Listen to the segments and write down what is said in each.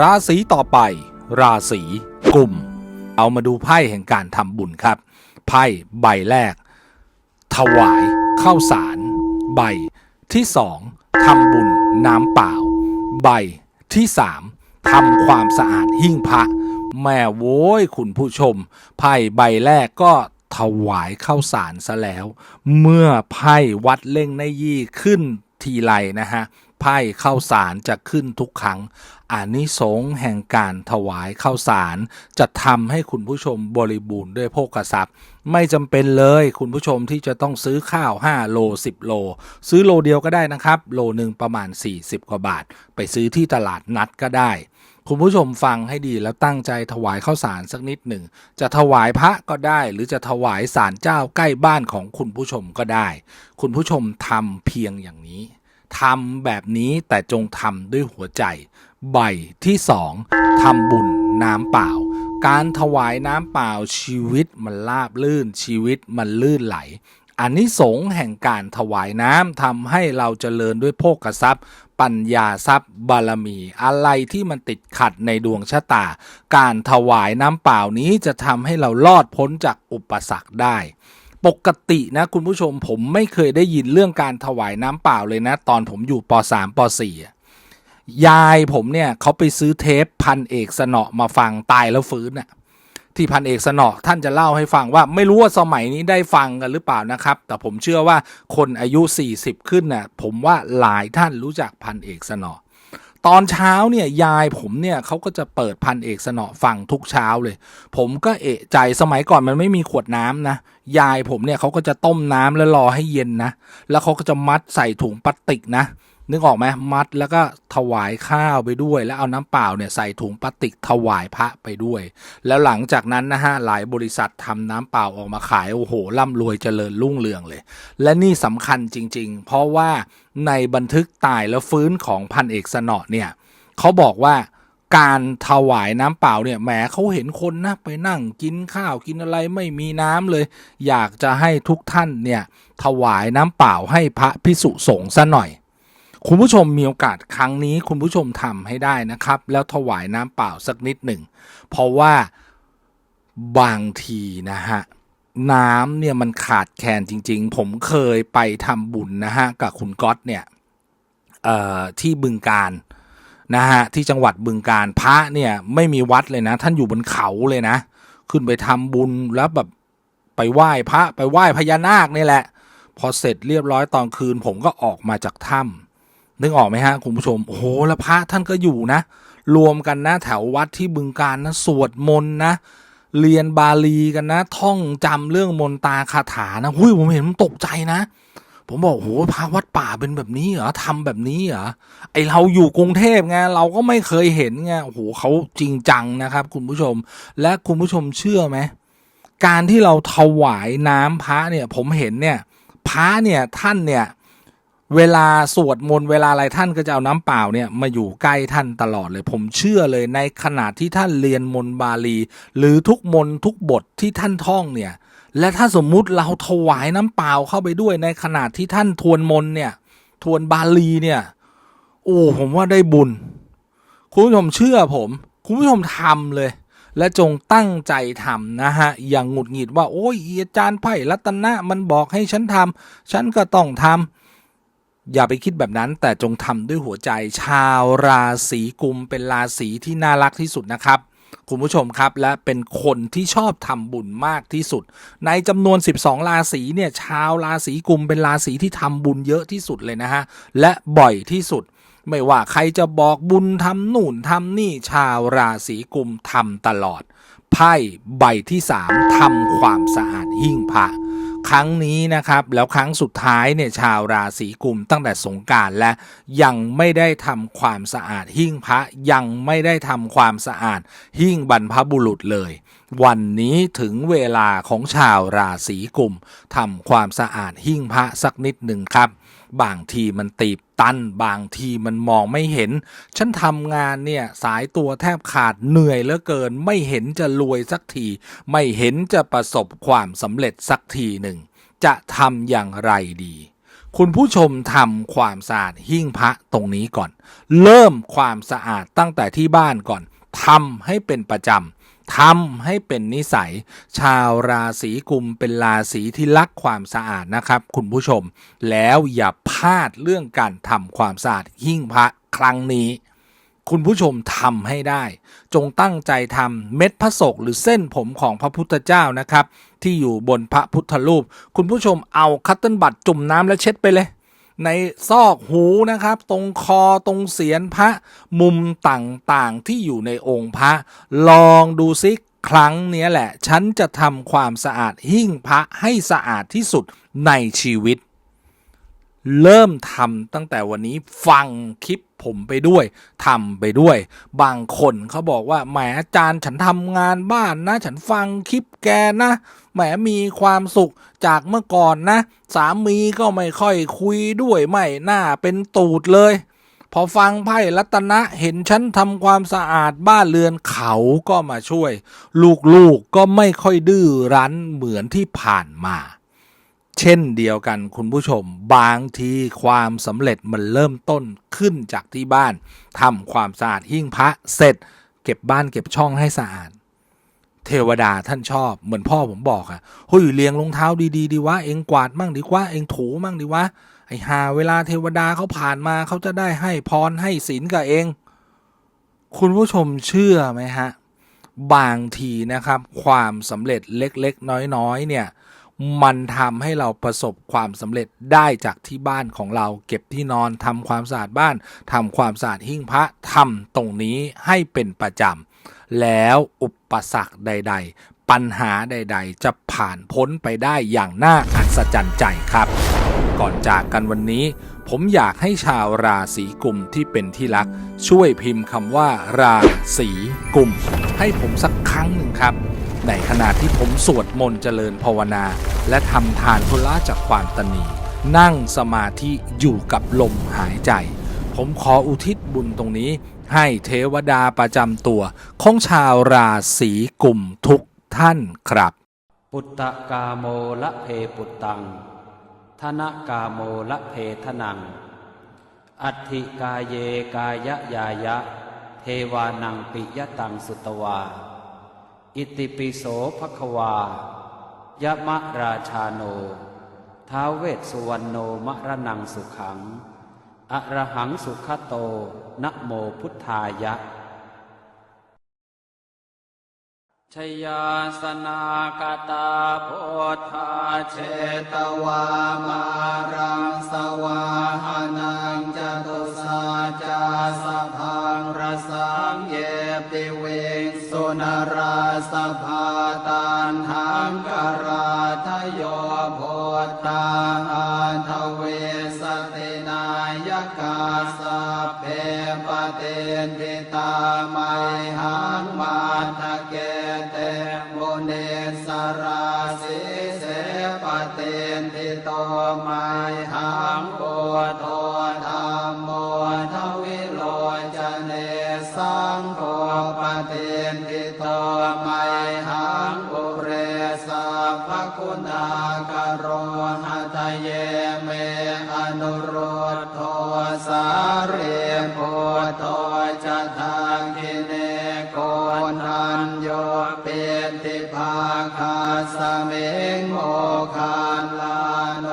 ราศีต่อไป ราศีกุมเอามาดูไพ่แห่งการทำบุญครับ ไพ่ใบแรก ถวายข้าวสาร ใบที่สองทำบุญน้ำเปล่า ใบที่สามทำความสะอาดหิ้งพระ แม่โว้ยคุณผู้ชม ไพ่ใบแรกก็ถวายข้าวสารซะแล้ว เมื่อไพ่วัดเล่งในยี่ขึ้นทีไรนะฮะไพ่ข้าวสารจะขึ้นทุกครั้ง อานิสงส์แห่งการถวายข้าวสาร จะทำให้คุณผู้ชมบริบูรณ์ด้วยโภคทรัพย์ ไม่จำเป็นเลยคุณผู้ชมที่จะต้องซื้อข้าว 5 โล 10 โล ซื้อโลเดียวก็ได้นะครับ โลหนึ่งประมาณ 40 กว่าบาท ไปซื้อที่ตลาดนัดก็ได้คุณผู้ชมฟังให้ดีแล้วตั้งใจถวายข้าวสารสักนิดหนึ่ง จะถวายพระก็ได้ หรือจะถวายสารเจ้าใกล้บ้านของคุณผู้ชมก็ได้ คุณผู้ชมทำเพียงอย่างนี้ทำแบบนี้แต่จงทำด้วยหัวใจ ใบที่สองทำบุญน้ำเปล่า การถวายน้ำเปล่าชีวิตมันราบลื่นชีวิตมันลื่นไหลอันนี้สงแห่งการถวายน้ำทำให้เราเจริญด้วยโภคทรัพย์ ปัญญาทรัพย์ บารมี อะไรที่มันติดขัดในดวงชะตา การถวายน้ำเปล่านี้จะทำให้เรารอดพ้นจากอุปสรรคได้ ปกตินะคุณผู้ชมผมไม่เคยได้ยินเรื่องการถวายน้ำเปล่าเลยนะ ตอนผมอยู่ป .3 ป .4 ยายผมเนี่ยเขาไปซื้อเทปพันเอกสนอมาฟังตายแล้วฟื้นน่ะที่พันเอกสนอท่านจะเล่าให้ฟังว่าไม่รู้ว่าสมัยนี้ได้ฟังกันหรือเปล่านะครับ แต่ผมเชื่อว่าคนอายุ 40 ขึ้นน่ะผมว่าหลายท่านรู้จักพันเอกสนอตอนเช้าเนี่ยยายผมเนี่ยเขาก็จะเปิดพันเอกสนอฟังทุกเช้าเลย ผมก็เอะใจสมัยก่อนมันไม่มีขวดน้ำนะยายผมเนี่ยเขาก็จะต้มน้ำแล้วรอให้เย็นนะแล้วเขาก็จะมัดใส่ถุงพลาสติกนะ นึกออกไหมมัดแล้วก็ถวายข้าวไปด้วย แล้วเอาน้ำเปล่าเนี่ยใส่ถุงพลาสติกถวายพระไปด้วย แล้วหลังจากนั้นนะฮะหลายบริษัททำน้ำเปล่าออกมาขายโอ้โหร่ำรวยเจริญรุ่งเรืองเลย และนี่สำคัญจริง ๆ เพราะว่าในบันทึกตายแล้วฟื้นของพันเอกสนอเนี่ยเขาบอกว่าการถวายน้ำเปล่าเนี่ยแหมเขาเห็นคนนะไปนั่งกินข้าวกินอะไรไม่มีน้ำเลย อยากจะให้ทุกท่านเนี่ยถวายน้ำเปล่าให้พระพิสุสงฆ์ซะหน่อย คุณผู้ชมมีโอกาสครั้งนี้ คุณผู้ชมทำให้ได้นะครับ แล้วถวายน้ำเปล่าสักนิดหนึ่ง เพราะว่าบางทีนะฮะน้ำเนี่ยมันขาดแคลนจริง ๆ ผมเคยไปทำบุญนะฮะกับคุณก๊อตเนี่ยที่บึงการนะฮะที่จังหวัดบึงการพระเนี่ยไม่มีวัดเลยนะ ท่านอยู่บนเขาเลยนะ ขึ้นไปทำบุญแล้วแบบไปไหว้พระไปไหว้พญานาคนี่แหละ พอเสร็จเรียบร้อยตอนคืน ผมก็ออกมาจากถ้ำ นึกออกไหมฮะคุณผู้ชม โอ้โหแล้วพระท่านก็อยู่นะ รวมกันนะแถววัดที่บึงการนะสวดมนต์นะ เรียนบาลีกันนะ ท่องจำเรื่องมนตาคาถานะหุ้ยผมเห็นผมตกใจนะ ผมบอกโหพระวัดป่าเป็นแบบนี้เหรอทำแบบนี้เหรอไอเราอยู่กรุงเทพไงเราก็ไม่เคยเห็นไงโอ้โหเขาจริงจังนะครับ คุณผู้ชม และคุณผู้ชมเชื่อไหมการที่เราถวายน้ำพระเนี่ย ผมเห็นเนี่ยพระเนี่ยท่านเนี่ย เวลาสวดมนต์เวลาอะไรท่านก็จะเอาน้ำเปล่าเนี่ยมาอยู่ใกล้ท่านตลอดเลย ผมเชื่อเลยในขณะที่ท่านเรียนมนต์บาลี หรือทุกมนต์ทุกบทที่ท่านท่องเนี่ย และถ้าสมมุติเราถวายน้ำเปล่าเข้าไปด้วยในขณะที่ท่านทวนมนต์เนี่ย ทวนบาลีเนี่ย โอ้ผมว่าได้บุญ คุณผู้ชมเชื่อผม คุณผู้ชมทำเลยและจงตั้งใจทำนะฮะ อย่างหงุดหงิดว่า โอ้ยอาจารย์ไพ่รัตนะ มันบอกให้ฉันทำฉันก็ต้องทำ อย่าไปคิดแบบนั้นแต่จงทำด้วยหัวใจ ชาวราศีกุมเป็นราศีที่น่ารักที่สุดนะครับ คุณผู้ชมครับและเป็นคนที่ชอบทำบุญมากที่สุด ในจำนวน 12 ราศีเนี่ยชาวราศีกุมเป็นราศีที่ทำบุญเยอะที่สุดเลยนะฮะและบ่อยที่สุดไม่ว่าใครจะบอกบุญทำนู่นทำนี่ชาวราศีกุมทำตลอด ไพ่ใบที่สามทำความสะอาดหิ้งพระ ครั้งนี้นะครับแล้วครั้งสุดท้ายเนี่ยชาวราศีกุมตั้งแต่สงการและยังไม่ได้ทำความสะอาดหิ้งพระยังไม่ได้ทำความสะอาดหิ้งบรรพบุรุษเลย วันนี้ถึงเวลาของชาวราศีกุมทำความสะอาดหิ้งพระสักนิดหนึ่งครับ บางทีมันตีบตัน บางทีมันมองไม่เห็น ฉันทำงานเนี่ยสายตัวแทบขาดเหนื่อยเหลือเกิน ไม่เห็นจะรวยสักที ไม่เห็นจะประสบความสำเร็จสักทีหนึ่ง จะทำอย่างไรดีคุณผู้ชมทำความสะอาดหิ้งพระตรงนี้ก่อน เริ่มความสะอาดตั้งแต่ที่บ้านก่อนทำให้เป็นประจำ ทำให้เป็นนิสัย ชาวราศีกุมเป็นราศีที่รักความสะอาดนะครับ คุณผู้ชม แล้วอย่าพลาดเรื่องการทำความสะอาดหิ้งพระครั้งนี้ คุณผู้ชมทำให้ได้ จงตั้งใจทำเม็ดพระศกหรือเส้นผมของพระพุทธเจ้านะครับ ที่อยู่บนพระพุทธรูป คุณผู้ชมเอาคัตเติ้ลบัตจุ่มน้ำแล้วเช็ดไปเลย ในซอกหูนะครับ ตรงคอตรงเสียนพระมุมต่างๆที่อยู่ในองค์พระ ลองดูซิครั้งนี้แหละ ฉันจะทำความสะอาดหิ้งพระให้สะอาดที่สุดในชีวิต เริ่มทำตั้งแต่วันนี้ฟังคลิปผมไปด้วยทำไปด้วย บางคนเขาบอกว่าแหมอาจารย์ฉันทำงานบ้านนะ ฉันฟังคลิปแกนะแหมมีความสุขจากเมื่อก่อนนะ สามีก็ไม่ค่อยคุยด้วยไม่น่าเป็นตูดเลย พอฟังไพ่รัตนะเห็นฉันทำความสะอาดบ้านเรือนเขาก็มาช่วย ลูกๆก็ไม่ค่อยดื้อรั้นเหมือนที่ผ่านมา เช่นเดียวกันคุณผู้ชม บางทีความสำเร็จมันเริ่มต้นขึ้นจากที่บ้านทำความสะอาดหิ้งพระเสร็จ เก็บบ้านเก็บช่องให้สะอาด เทวดาท่านชอบเหมือนพ่อผมบอกอะเฮ้ยเลียงรองเท้าดีๆดีวะเองกวาดมั่งดีกว่าเองถูมั่งดีวะไอ้หาเวลาเทวดาเขาผ่านมาเขาจะได้ให้พรให้ศีลกับเอง คุณผู้ชมเชื่อไหมฮะ บางทีนะครับ ความสำเร็จเล็กๆ น้อยๆ เนี่ย มันทำให้เราประสบความสำเร็จได้จากที่บ้านของเรา เก็บที่นอนทำความสะอาดบ้านทำความสะอาดหิ้งพระทำตรงนี้ให้เป็นประจำแล้วอุปสรรคใด ๆ ปัญหาใด ๆ จะผ่านพ้นไปได้อย่างน่าอัศจรรย์ใจครับ ก่อนจากกันวันนี้ ผมอยากให้ชาวราศีกุมที่เป็นที่รัก ช่วยพิมพ์คำว่า ราศีกุมให้ผมสักครั้งหนึ่งครับ ในขณะที่ผมสวดมนต์เจริญภาวนา และทำทานทุละจากความตนี นั่งสมาธิอยู่กับลมหายใจ ผมขออุทิศบุญตรงนี้ ให้เทวดาประจำตัวของชาวราศีกลุ่มทุกท่านครับ ปุตตะกาโมละเพปุตตังธนกาโมละเพทนัง อัติกาเยกายะยายะ เทวานังปิยตังสุตวา อิติปิโสภควายะมะราชาโน ท้าเวสสุวรรณโนมะระนังสุขังอะระหังสุขโต นะโมพุทธายะ ชยาสนากตาโพธาเชตวามารังสวาหานังจตุสาจาสะพังรสังเยปิเวงส นราสภาตันหังกราทโยโพธาอันทเวสตินายกาสพเพปเตนติตาไมหังมาตะเกเตมุเนสราสิเสปเตนติโตไมหังโพโทันโยเปติภาคาสเมงโมคานลาโน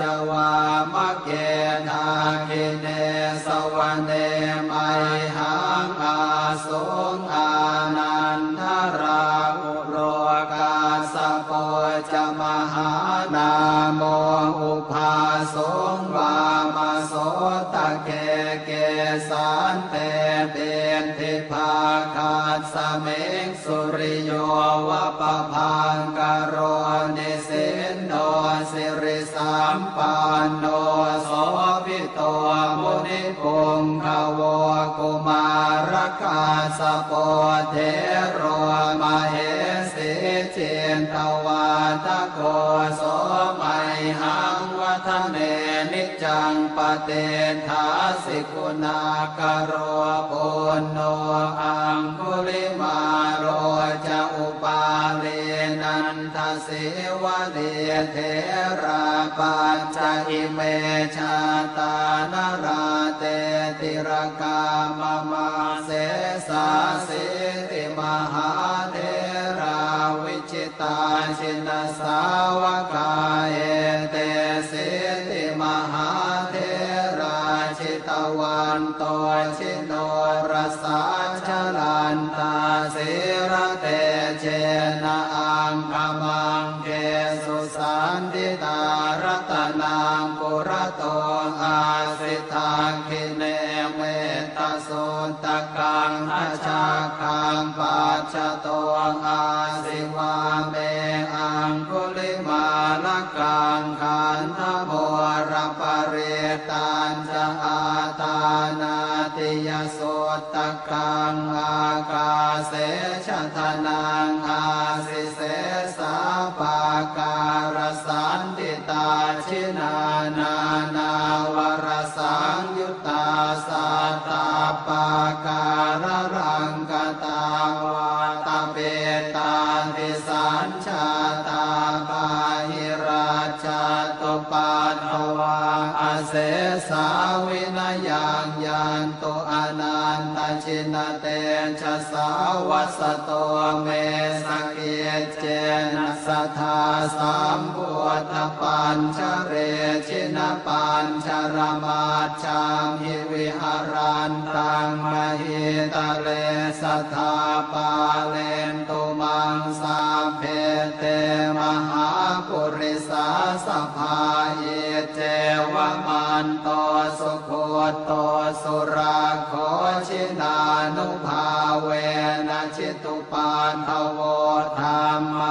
จวามะเกนาคิเนสวเนไมหังอาสงอานันทราอุโลกาสโปจะมหานาโมอุภาโส เมงสุริโยวะปะพังกโรนิสินโนสิริสัมปันโนโสภิโตมุนิปุงขโวกุมารกาสโปเทโรมาเหสิเจนตวาทโกโสไมหังวัฒเนนิจังปเตทาสิกุณากโรปุณโนอังคุลิ เลนันทเสสิวะเดเทราปัญจิเมชาตานราเตติรกามมาเสสาสิติมหาเทราวิจิตาชินสาวกาเอเตสิติมหาเทราชิตวันโตชิโนรสาชลันตาสิระเตเจนะอังคมัง นังปุระโตอาสิทางคิเนเมตโสตกังอาชาคังปัจจโตอาสิวาเมอังคุลิมาลกังขันธโมรปเรตันจะอาตานาติยโสตกังอากาเสชะทนัง สาวัสโตเมสเกเจนะสทธาสัมพุทธปัญชเรชินปัญชรมาชามหิวิหารันตังมหิตะเลสทธาปาเลนตุมังสาเพเตมหาปุริสาสภาเยเจวมันโตสุโคตโตสุราโคชินานุภา ทโวธรรม